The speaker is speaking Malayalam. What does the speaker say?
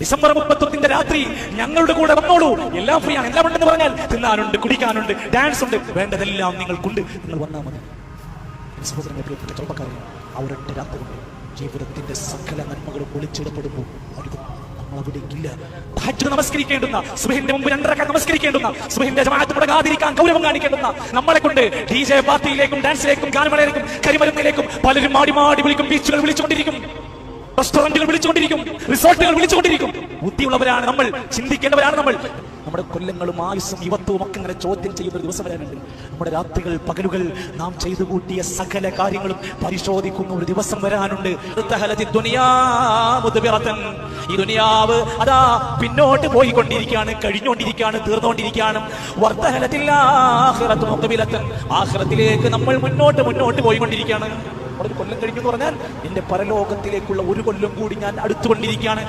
ഡിസംബർ മുപ്പത്തൊന്നിന്റെ രാത്രി ഞങ്ങളുടെ കൂടെ വന്നോളൂ. എല്ലാം ഫ്രീ ആണ് എല്ലാം ഉണ്ടെന്ന് പറഞ്ഞാൽ തിന്നാനുണ്ട് കുടിക്കാനുണ്ട് ഡാൻസ് ഉണ്ട് വേണ്ടതെല്ലാം നിങ്ങൾക്കുണ്ട്. നിങ്ങൾ വന്നാൽ മതി. ചെറുപ്പക്കാരൻ അവരുടെ രാത്രി ജീവിതത്തിന്റെ സകല നന്മകളും ഒളിച്ചിടപ്പെടുമ്പോൾ സുബഹിന്റെ സുബഹിന്റെ ജമാഅത്ത് കാണിക്കേണ്ടുന്ന നമ്മളെ കൊണ്ട് ഡാൻസിലേക്കും ഗാനമേളയിലേക്കും പലരും മാടി മാടി വിളിക്കും ബീച്ചുകൾ വിളിച്ചുകൊണ്ടിരിക്കും. റെസ്റ്റോറന്റുകൾ വിളിച്ചുകൊണ്ടിരിക്കും. റിസോർട്ടുകൾ വിളിച്ചുകൊണ്ടിരിക്കും. ബുദ്ധിയുള്ളവരാണ് നമ്മൾ ചിന്തിക്കേണ്ടവരാണ് നമ്മൾ. നമ്മുടെ കൊല്ലങ്ങളും ആയുസ്സും യുവത്വവും ഒക്കെ ഇങ്ങനെ ചോദ്യം ചെയ്യുന്ന ഒരു ദിവസം വരാനുണ്ട്. നമ്മുടെ രാത്രികൾ പകലുകൾ നാം ചെയ്തു കൂട്ടിയ സകല കാര്യങ്ങളും പരിശോധിക്കുന്ന ഒരു ദിവസം വരാനുണ്ട്. ഈ ദുനിയാവ് അതാ പിന്നോട്ട് പോയിക്കൊണ്ടിരിക്കുകയാണ് കഴിഞ്ഞുകൊണ്ടിരിക്കുകയാണ് തീർന്നുകൊണ്ടിരിക്കുകയാണ്. വർത്തഹലത്തിൽ ആഹ്റത്ത്. ആഖിറത്തിലേക്ക് നമ്മൾ മുന്നോട്ട് മുന്നോട്ട് പോയിക്കൊണ്ടിരിക്കുകയാണ്. ഒരു കൊല്ലം കഴിഞ്ഞു പറഞ്ഞാൽ എന്റെ പരലോകത്തിലേക്കുള്ള ഒരു കൊല്ലം കൂടി ഞാൻ അടുത്തുകൊണ്ടിരിക്കുകയാണ്.